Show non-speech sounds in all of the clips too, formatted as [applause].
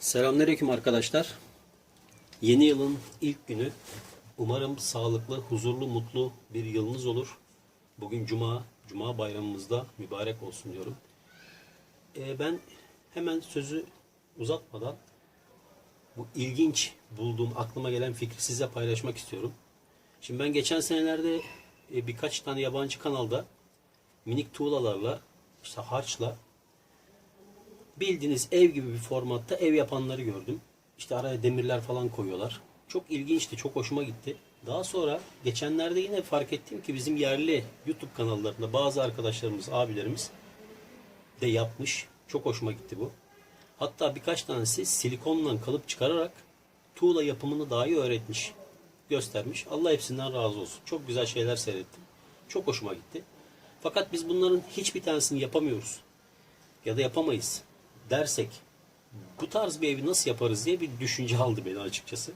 Selamünaleyküm arkadaşlar. Yeni yılın ilk günü. Umarım sağlıklı, huzurlu, mutlu bir yılınız olur. Bugün Cuma, Cuma bayramımızda mübarek olsun diyorum. Ee, ben hemen sözü uzatmadan bu ilginç bulduğum, aklıma gelen fikri size paylaşmak istiyorum. Şimdi ben geçen senelerde e, birkaç tane yabancı kanalda minik tuğlalarla, işte harçla bildiğiniz ev gibi bir formatta ev yapanları gördüm. İşte araya demirler falan koyuyorlar. Çok ilginçti, çok hoşuma gitti. Daha sonra geçenlerde yine fark ettim ki bizim yerli YouTube kanallarında bazı arkadaşlarımız, abilerimiz de yapmış. Çok hoşuma gitti bu. Hatta birkaç tanesi silikonla kalıp çıkararak tuğla yapımını dahi öğretmiş, göstermiş. Allah hepsinden razı olsun. Çok güzel şeyler seyrettim. Çok hoşuma gitti. Fakat biz bunların hiçbir tanesini yapamıyoruz ya da yapamayız dersek bu tarz bir evi nasıl yaparız diye bir düşünce aldı beni açıkçası.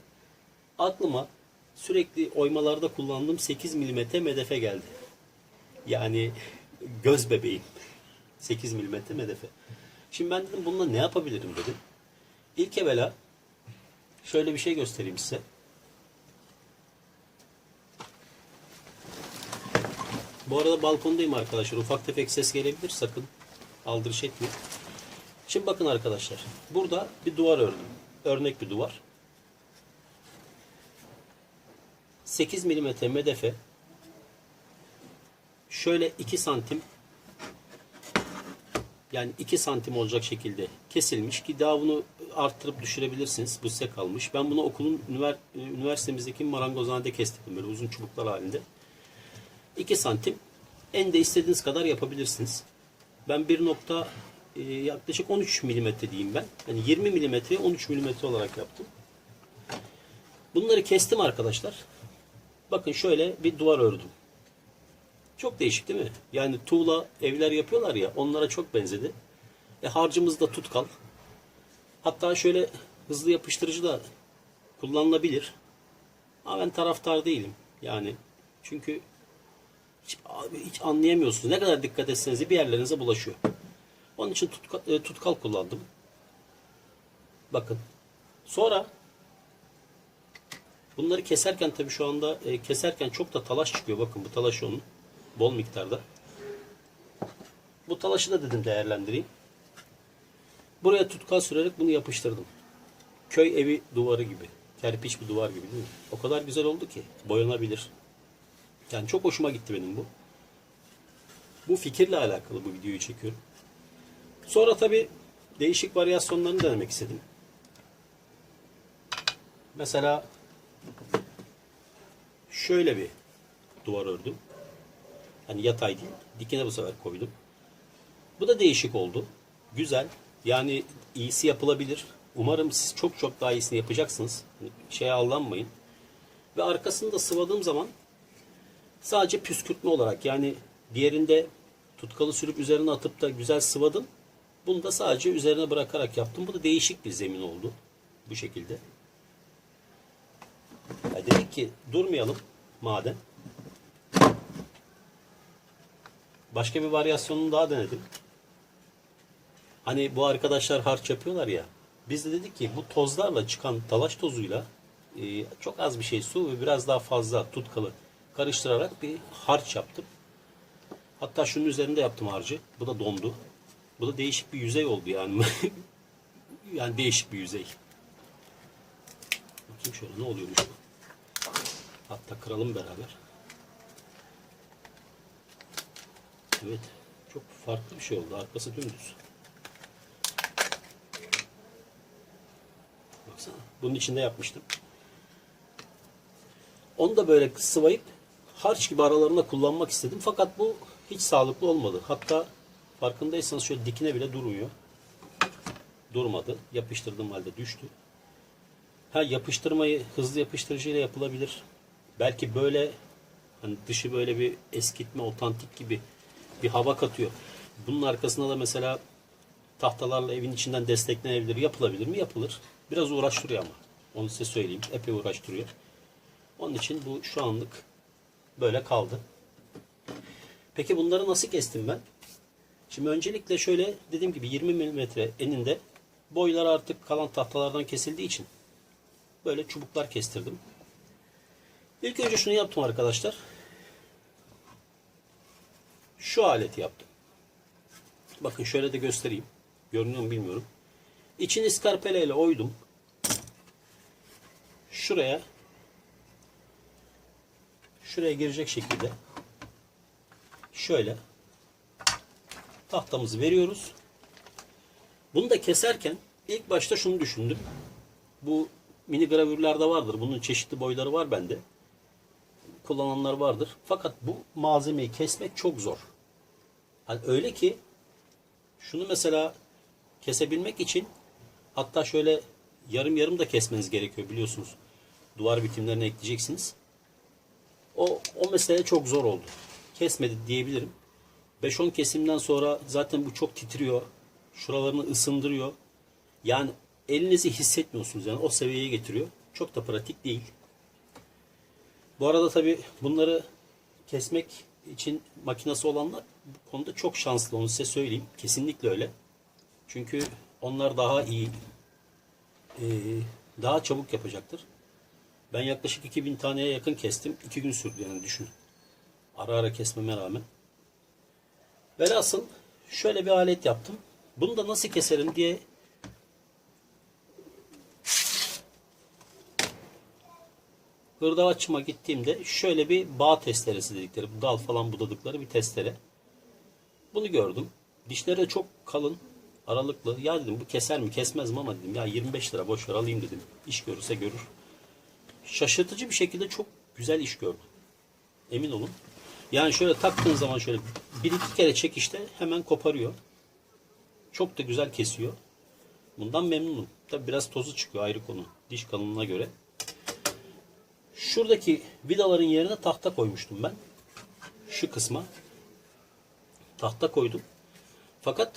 Aklıma sürekli oymalarda kullandığım 8 mm medefe geldi. Yani göz bebeğim. 8 mm medefe. Şimdi ben dedim bununla ne yapabilirim dedim. İlk evvela şöyle bir şey göstereyim size. Bu arada balkondayım arkadaşlar. Ufak tefek ses gelebilir. Sakın aldırış etmeyin. Şimdi bakın arkadaşlar. Burada bir duvar ördüm. Örnek bir duvar. 8 mm medefe şöyle 2 santim yani 2 santim olacak şekilde kesilmiş ki daha bunu arttırıp düşürebilirsiniz. Bu size kalmış. Ben bunu okulun ünivers- üniversitemizdeki marangozhanede kestim böyle uzun çubuklar halinde. 2 santim en de istediğiniz kadar yapabilirsiniz. Ben bir nokta e, yaklaşık 13 milimetre diyeyim ben. Yani 20 milimetreye 13 milimetre olarak yaptım. Bunları kestim arkadaşlar. Bakın şöyle bir duvar ördüm. Çok değişik değil mi? Yani tuğla evler yapıyorlar ya onlara çok benzedi. E harcımız da tutkal. Hatta şöyle hızlı yapıştırıcı da kullanılabilir. Ama ben taraftar değilim. Yani çünkü hiç, abi hiç anlayamıyorsunuz. Ne kadar dikkat etseniz bir yerlerinize bulaşıyor. Onun için tutkal, e, tutkal kullandım. Bakın. Sonra bunları keserken tabii şu anda e, keserken çok da talaş çıkıyor. Bakın bu talaş onun. Bol miktarda. Bu talaşı da dedim değerlendireyim. Buraya tutkal sürerek bunu yapıştırdım. Köy evi duvarı gibi. Kerpiç bir duvar gibi değil mi? O kadar güzel oldu ki. Boyanabilir. Yani çok hoşuma gitti benim bu. Bu fikirle alakalı bu videoyu çekiyorum. Sonra tabi değişik varyasyonlarını denemek istedim. Mesela şöyle bir duvar ördüm. Hani yatay değil, dikine bu sefer koydum. Bu da değişik oldu. Güzel. Yani iyisi yapılabilir. Umarım siz çok çok daha iyisini yapacaksınız. Şeye aldanmayın. Ve arkasını da sıvadığım zaman sadece püskürtme olarak yani diğerinde tutkalı sürüp üzerine atıp da güzel sıvadım. Bunu da sadece üzerine bırakarak yaptım. Bu da değişik bir zemin oldu. Bu şekilde. Ya dedik ki durmayalım madem. Başka bir varyasyonunu daha denedim. Hani bu arkadaşlar harç yapıyorlar ya. Biz de dedik ki bu tozlarla çıkan talaş tozuyla e, çok az bir şey su ve biraz daha fazla tutkalı karıştırarak bir harç yaptım. Hatta şunun üzerinde yaptım harcı. Bu da dondu. Bu da değişik bir yüzey oldu yani. [laughs] yani değişik bir yüzey. Bakayım şöyle ne oluyormuş bu. Hatta kıralım beraber. Evet. Çok farklı bir şey oldu. Arkası dümdüz. Baksana. Bunun içinde yapmıştım. Onu da böyle sıvayıp harç gibi aralarında kullanmak istedim. Fakat bu hiç sağlıklı olmadı. Hatta farkındaysanız şöyle dikine bile durmuyor. Durmadı. Yapıştırdığım halde düştü. Ha yapıştırmayı hızlı yapıştırıcıyla yapılabilir. Belki böyle hani dışı böyle bir eskitme, otantik gibi bir hava katıyor. Bunun arkasında da mesela tahtalarla evin içinden desteklenebilir. Yapılabilir mi? Yapılır. Biraz uğraştırıyor ama. Onu size söyleyeyim. Epey uğraştırıyor. Onun için bu şu anlık böyle kaldı. Peki bunları nasıl kestim ben? Şimdi öncelikle şöyle dediğim gibi 20 mm eninde boyları artık kalan tahtalardan kesildiği için böyle çubuklar kestirdim. İlk önce şunu yaptım arkadaşlar. Şu aleti yaptım. Bakın şöyle de göstereyim. Görünüyor mu bilmiyorum. İçini skarpeleyle oydum. Şuraya şuraya girecek şekilde şöyle tahtamızı veriyoruz. Bunu da keserken ilk başta şunu düşündüm. Bu mini gravürlerde vardır. Bunun çeşitli boyları var bende. Kullananlar vardır. Fakat bu malzemeyi kesmek çok zor. Hani öyle ki şunu mesela kesebilmek için hatta şöyle yarım yarım da kesmeniz gerekiyor biliyorsunuz. Duvar bitimlerine ekleyeceksiniz. O, o mesele çok zor oldu. Kesmedi diyebilirim. 5-10 kesimden sonra zaten bu çok titriyor. Şuralarını ısındırıyor. Yani elinizi hissetmiyorsunuz yani o seviyeye getiriyor. Çok da pratik değil. Bu arada tabi bunları kesmek için makinesi olanlar bu konuda çok şanslı onu size söyleyeyim. Kesinlikle öyle. Çünkü onlar daha iyi, e, daha çabuk yapacaktır. Ben yaklaşık 2000 taneye yakın kestim. 2 gün sürdü yani düşün. Ara ara kesmeme rağmen. Velhasıl şöyle bir alet yaptım. Bunu da nasıl keserim diye hırdavatçıma gittiğimde şöyle bir bağ testeresi dedikleri, bu dal falan budadıkları bir testere. Bunu gördüm. Dişleri de çok kalın, aralıklı. Ya dedim bu keser mi kesmez mi ama dedim ya 25 lira boş ver alayım dedim. İş görürse görür. Şaşırtıcı bir şekilde çok güzel iş gördüm. Emin olun. Yani şöyle taktığın zaman şöyle bir iki kere çekişte hemen koparıyor. Çok da güzel kesiyor. Bundan memnunum. Tabi biraz tozu çıkıyor ayrı konu. Diş kalınlığına göre. Şuradaki vidaların yerine tahta koymuştum ben. Şu kısma. Tahta koydum. Fakat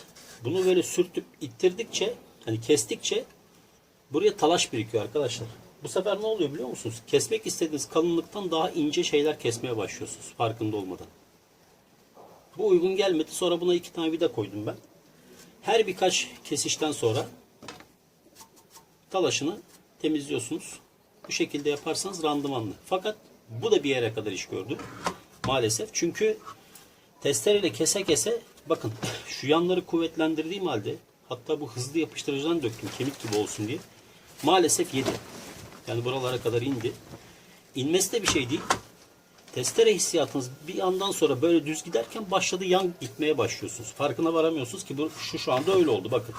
bunu böyle sürtüp ittirdikçe hani kestikçe buraya talaş birikiyor arkadaşlar. Bu sefer ne oluyor biliyor musunuz? Kesmek istediğiniz kalınlıktan daha ince şeyler kesmeye başlıyorsunuz farkında olmadan. Bu uygun gelmedi. Sonra buna iki tane vida koydum ben. Her birkaç kesişten sonra talaşını temizliyorsunuz. Bu şekilde yaparsanız randımanlı. Fakat bu da bir yere kadar iş gördü. Maalesef. Çünkü testereyle kese kese bakın [clears throat] şu yanları kuvvetlendirdiğim halde hatta bu hızlı yapıştırıcıdan döktüm kemik gibi olsun diye. Maalesef yedi. Yani buralara kadar indi. İnmesi de bir şey değil. Testere hissiyatınız bir yandan sonra böyle düz giderken başladı yan gitmeye başlıyorsunuz. Farkına varamıyorsunuz ki bu şu şu anda öyle oldu bakın.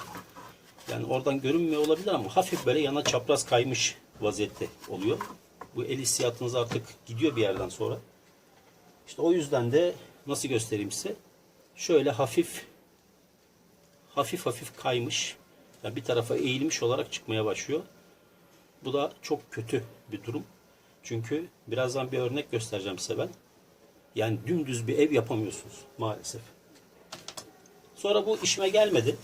Yani oradan görünmüyor olabilir ama hafif böyle yana çapraz kaymış vaziyette oluyor. Bu el hissiyatınız artık gidiyor bir yerden sonra. İşte o yüzden de nasıl göstereyim size? Şöyle hafif hafif hafif kaymış. Yani bir tarafa eğilmiş olarak çıkmaya başlıyor. Bu da çok kötü bir durum. Çünkü birazdan bir örnek göstereceğim size ben. Yani dümdüz bir ev yapamıyorsunuz maalesef. Sonra bu işime gelmedi.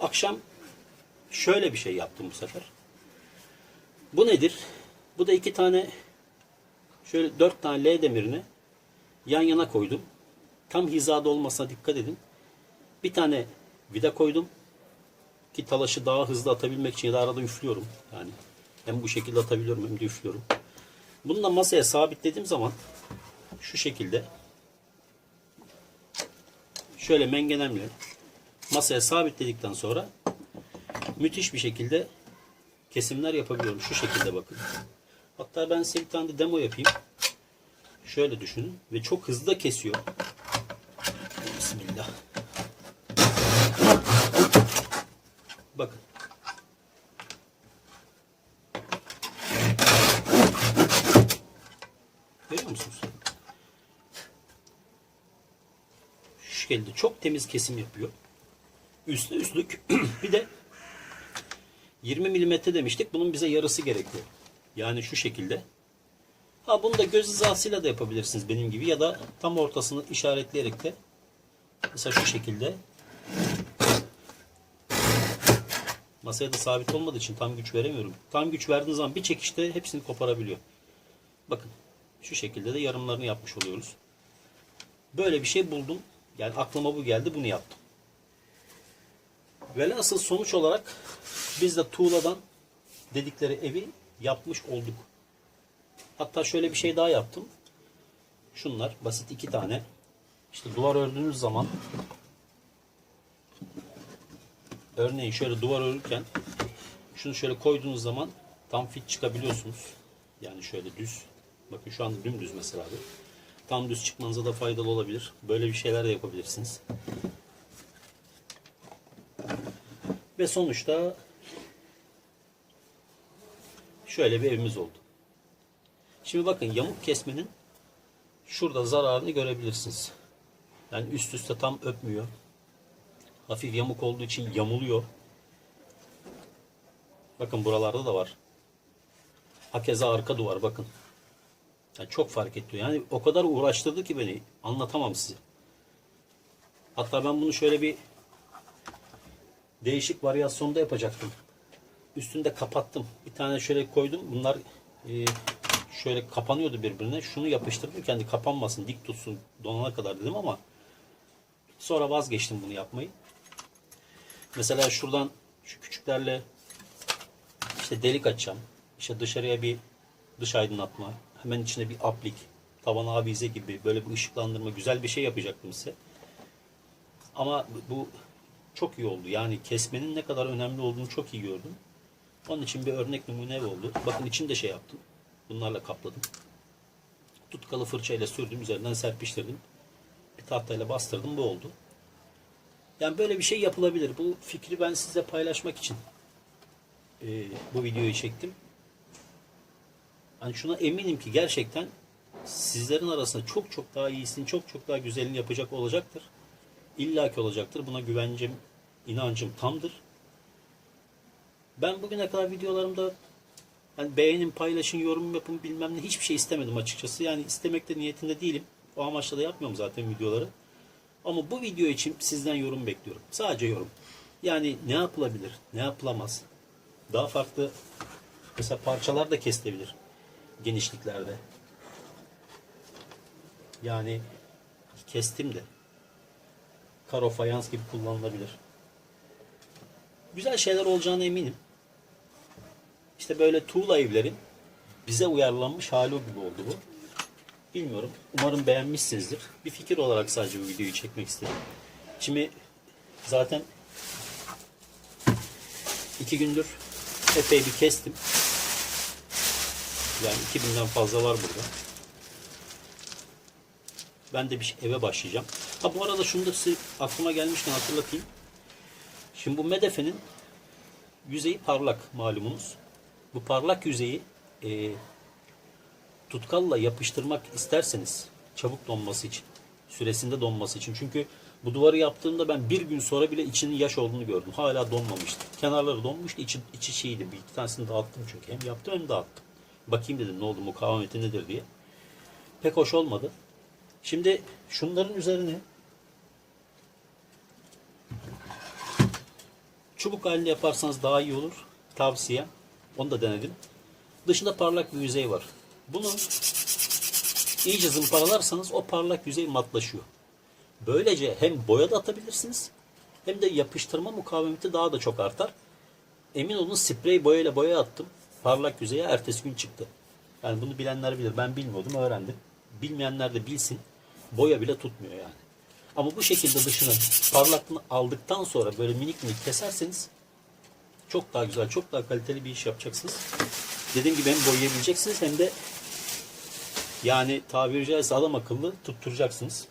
Akşam şöyle bir şey yaptım bu sefer. Bu nedir? Bu da iki tane şöyle dört tane L demirini yan yana koydum. Tam hizada olmasına dikkat edin. Bir tane vida koydum. Ki talaşı daha hızlı atabilmek için ya da arada üflüyorum. Yani hem bu şekilde atabiliyorum hem de üflüyorum. Bunu da masaya sabitlediğim zaman şu şekilde şöyle mengenemle masaya sabitledikten sonra müthiş bir şekilde kesimler yapabiliyorum. Şu şekilde bakın. Hatta ben size bir tane de demo yapayım. Şöyle düşünün ve çok hızlı da kesiyor. Bismillah. Bakın. Görüyor musunuz? Şu şekilde çok temiz kesim yapıyor. Üstlü üstlük [clears throat] bir de 20 milimetre demiştik. Bunun bize yarısı gerekiyor. Yani şu şekilde. Ha bunu da göz hizasıyla da yapabilirsiniz benim gibi ya da tam ortasını işaretleyerek de mesela şu şekilde masaya da sabit olmadığı için tam güç veremiyorum. Tam güç verdiğiniz zaman bir çekişte hepsini koparabiliyor. Bakın şu şekilde de yarımlarını yapmış oluyoruz. Böyle bir şey buldum. Yani aklıma bu geldi bunu yaptım. Velhasıl sonuç olarak biz de tuğladan dedikleri evi yapmış olduk. Hatta şöyle bir şey daha yaptım. Şunlar basit iki tane. İşte duvar ördüğünüz zaman örneğin şöyle duvar örürken şunu şöyle koyduğunuz zaman tam fit çıkabiliyorsunuz. Yani şöyle düz. Bakın şu anda dümdüz mesela bu. Tam düz çıkmanıza da faydalı olabilir. Böyle bir şeyler de yapabilirsiniz. Ve sonuçta şöyle bir evimiz oldu. Şimdi bakın yamuk kesmenin şurada zararını görebilirsiniz. Yani üst üste tam öpmüyor. Hafif yamuk olduğu için yamuluyor. Bakın buralarda da var. Hakeza arka duvar bakın. Yani çok fark etti. Yani o kadar uğraştırdı ki beni. Anlatamam size. Hatta ben bunu şöyle bir değişik varyasyonda yapacaktım. Üstünde kapattım. Bir tane şöyle koydum. Bunlar e, şöyle kapanıyordu birbirine. Şunu yapıştırdım kendi kapanmasın, dik tutsun donana kadar dedim ama sonra vazgeçtim bunu yapmayı. Mesela şuradan şu küçüklerle işte delik açacağım. İşte dışarıya bir dış aydınlatma, hemen içine bir aplik, tavana avize gibi böyle bir ışıklandırma, güzel bir şey yapacaktım size. Ama bu çok iyi oldu. Yani kesmenin ne kadar önemli olduğunu çok iyi gördüm. Onun için bir örnek numune oldu. Bakın içinde şey yaptım. Bunlarla kapladım. Tutkalı fırçayla sürdüm, üzerinden serpiştirdim. Bir tahtayla bastırdım, bu oldu. Yani böyle bir şey yapılabilir. Bu fikri ben size paylaşmak için e, bu videoyu çektim. Hani şuna eminim ki gerçekten sizlerin arasında çok çok daha iyisini, çok çok daha güzelini yapacak olacaktır. İlla ki olacaktır. Buna güvencim, inancım tamdır. Ben bugüne kadar videolarımda hani beğenin, paylaşın, yorum yapın bilmem ne hiçbir şey istemedim açıkçası. Yani istemekte niyetinde değilim. O amaçla da yapmıyorum zaten videoları. Ama bu video için sizden yorum bekliyorum. Sadece yorum. Yani ne yapılabilir, ne yapılamaz. Daha farklı mesela parçalar da kesilebilir genişliklerde. Yani kestim de karo fayans gibi kullanılabilir. Güzel şeyler olacağına eminim. İşte böyle tuğla evlerin bize uyarlanmış hali gibi oldu bu. Bilmiyorum. Umarım beğenmişsinizdir. Bir fikir olarak sadece bu videoyu çekmek istedim. Şimdi zaten iki gündür epey bir kestim. Yani 2000'den fazla var burada. Ben de bir eve başlayacağım. Ha bu arada şunu da size aklıma gelmişken hatırlatayım. Şimdi bu medefenin yüzeyi parlak malumunuz. Bu parlak yüzeyi e, tutkalla yapıştırmak isterseniz çabuk donması için, süresinde donması için. Çünkü bu duvarı yaptığımda ben bir gün sonra bile içinin yaş olduğunu gördüm. Hala donmamıştı. Kenarları donmuştu, içi, içi şeydi. Bir iki tanesini dağıttım çünkü. Hem yaptım hem dağıttım. Bakayım dedim ne oldu mukavemeti nedir diye. Pek hoş olmadı. Şimdi şunların üzerine çubuk halinde yaparsanız daha iyi olur. Tavsiye. Onu da denedim. Dışında parlak bir yüzey var. Bunu iyice zımparalarsanız o parlak yüzey matlaşıyor. Böylece hem boya da atabilirsiniz hem de yapıştırma mukavemeti daha da çok artar. Emin olun sprey boyayla boya attım. Parlak yüzeye ertesi gün çıktı. Yani bunu bilenler bilir. Ben bilmiyordum öğrendim. Bilmeyenler de bilsin. Boya bile tutmuyor yani. Ama bu şekilde dışını parlaklığını aldıktan sonra böyle minik minik keserseniz çok daha güzel, çok daha kaliteli bir iş yapacaksınız. Dediğim gibi hem boyayabileceksiniz hem de yani tabiri caizse adam akıllı tutturacaksınız.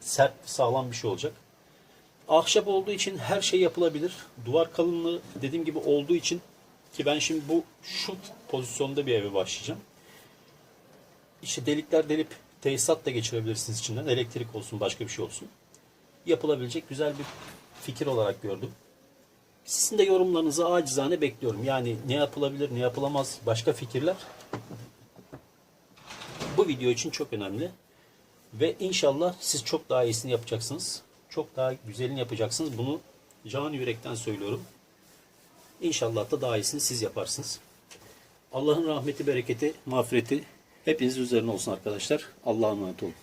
Sert, sağlam bir şey olacak. Ahşap olduğu için her şey yapılabilir. Duvar kalınlığı dediğim gibi olduğu için ki ben şimdi bu şu pozisyonda bir eve başlayacağım. İşte delikler delip tesisat da geçirebilirsiniz içinden. Elektrik olsun, başka bir şey olsun. Yapılabilecek güzel bir fikir olarak gördüm. Sizin de yorumlarınızı acizane bekliyorum. Yani ne yapılabilir, ne yapılamaz, başka fikirler. Bu video için çok önemli. Ve inşallah siz çok daha iyisini yapacaksınız. Çok daha güzelini yapacaksınız. Bunu can yürekten söylüyorum. İnşallah da daha iyisini siz yaparsınız. Allah'ın rahmeti, bereketi, mağfireti hepiniz üzerine olsun arkadaşlar. Allah'a emanet olun.